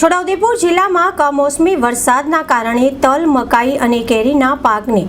છોટાઉદેપુર જિલ્લામાં કમોસમી વરસાદના કારણે તલ મકાઈ અને કેરીના પાકને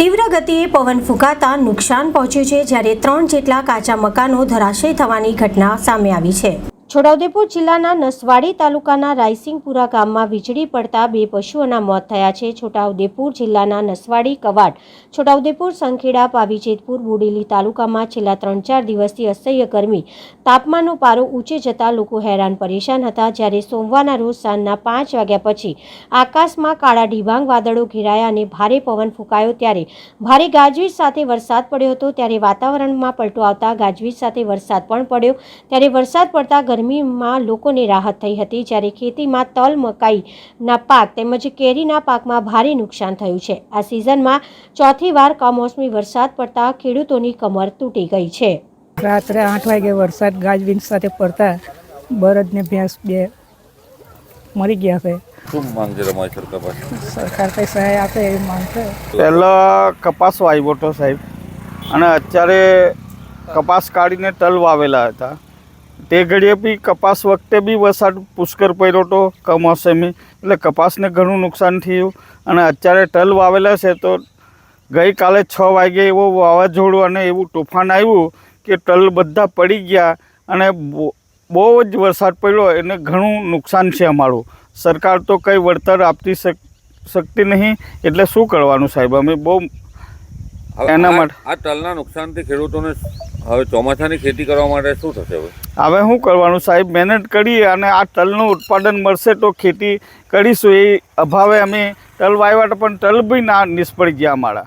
તીવ્ર ગતિએ પવન ફૂંકાતા નુકસાન પહોંચ્યું છે, જ્યારે ત્રણ જેટલા કાચા મકાનો ધરાશય થવાની ઘટના સામે આવી છે. છોટાઉદેપુર જિલ્લાના નસવાડી તાલુકાના રાયસિંગપુરા ગામમાં વીજળી પડતા બે પશુઓના મોત થયા છે. છોટાઉદેપુર જિલ્લાના નસવાડી કવાડ, છોટાઉદેપુર સંખેડા, પાવીજેતપુર, બોડેલી તાલુકામાં છેલ્લા ત્રણ ચાર દિવસથી અસહ્ય ગરમી, તાપમાનનો પારો ઊંચે જતા લોકો હેરાન પરેશાન હતા. જ્યારે સોમવારના રોજ સાંજના પાંચ વાગ્યા પછી આકાશમાં કાળા ડિબાંગ વાદળો ઘેરાયા અને ભારે પવન ફૂંકાયો, ત્યારે ભારે ગાજવીજ સાથે વરસાદ પડ્યો હતો. ત્યારે વાતાવરણમાં પલટો આવતા ગાજવીજ સાથે વરસાદ પણ પડ્યો. ત્યારે વરસાદ પડતા ગરમીમાં લોકોને રાહત થઈ હતી. જ્યારે ખેતીમાં તલ મકાઈના પાક તેમજ કેરીના પાકમાં ભારે નુકસાન થયું છે. આ સિઝનમાં ચોથી વાર કમોસમી વરસાદ પડતા ખેડૂતોની કમર તૂટી ગઈ છે. રાત્રે આઠ વાગે વરસાદ ગાજવીજ સાથે પડતા બળદ ને ભેંસ બે મરી ગયા છે. શું માંગ છે તમારી સરકાર પાસે? સરકાર કંઈ સહાય આપે એવી માંગ છે? પહેલાં કપાસ વાવ્યો હતો સાહેબ. અને અત્યારે કપાસ કાઢીને તલ વાવેલા હતા. તે ઘડીએ બી કપાસ વખતે બી વરસાદ પુષ્કળ પડ્યો હતો કમોસમી. એટલે કપાસને ઘણું નુકસાન થયું અને અત્યારે ટલ વાવેલા છે તો ગઈકાલે છ વાગે એવો વાવાઝોડું અને એવું તોફાન આવ્યું કે તલ બધા પડી ગયા અને બહુ બહુ જ વરસાદ પડ્યો એને ઘણું નુકસાન છે અમારું. સરકાર તો કંઈ વળતર આપતી શક શકતી નહીં. એટલે શું કરવાનું સાહેબ? અમે બહુ એના માટે- આ ટલના નુકસાનથી ખેડૂતોને હવે ચોમાસાની ખેતી કરવા માટે શું થશે હવે? હવે શું કરવાનું સાહેબ? મહેનત કરીએ અને આ તલનું ઉત્પાદન મળશે તો ખેતી કરીશું. એ અભાવે અમે તલ વાવ્યા તો પણ તલ બી ના નિષ્ફળ ગયા અમારા.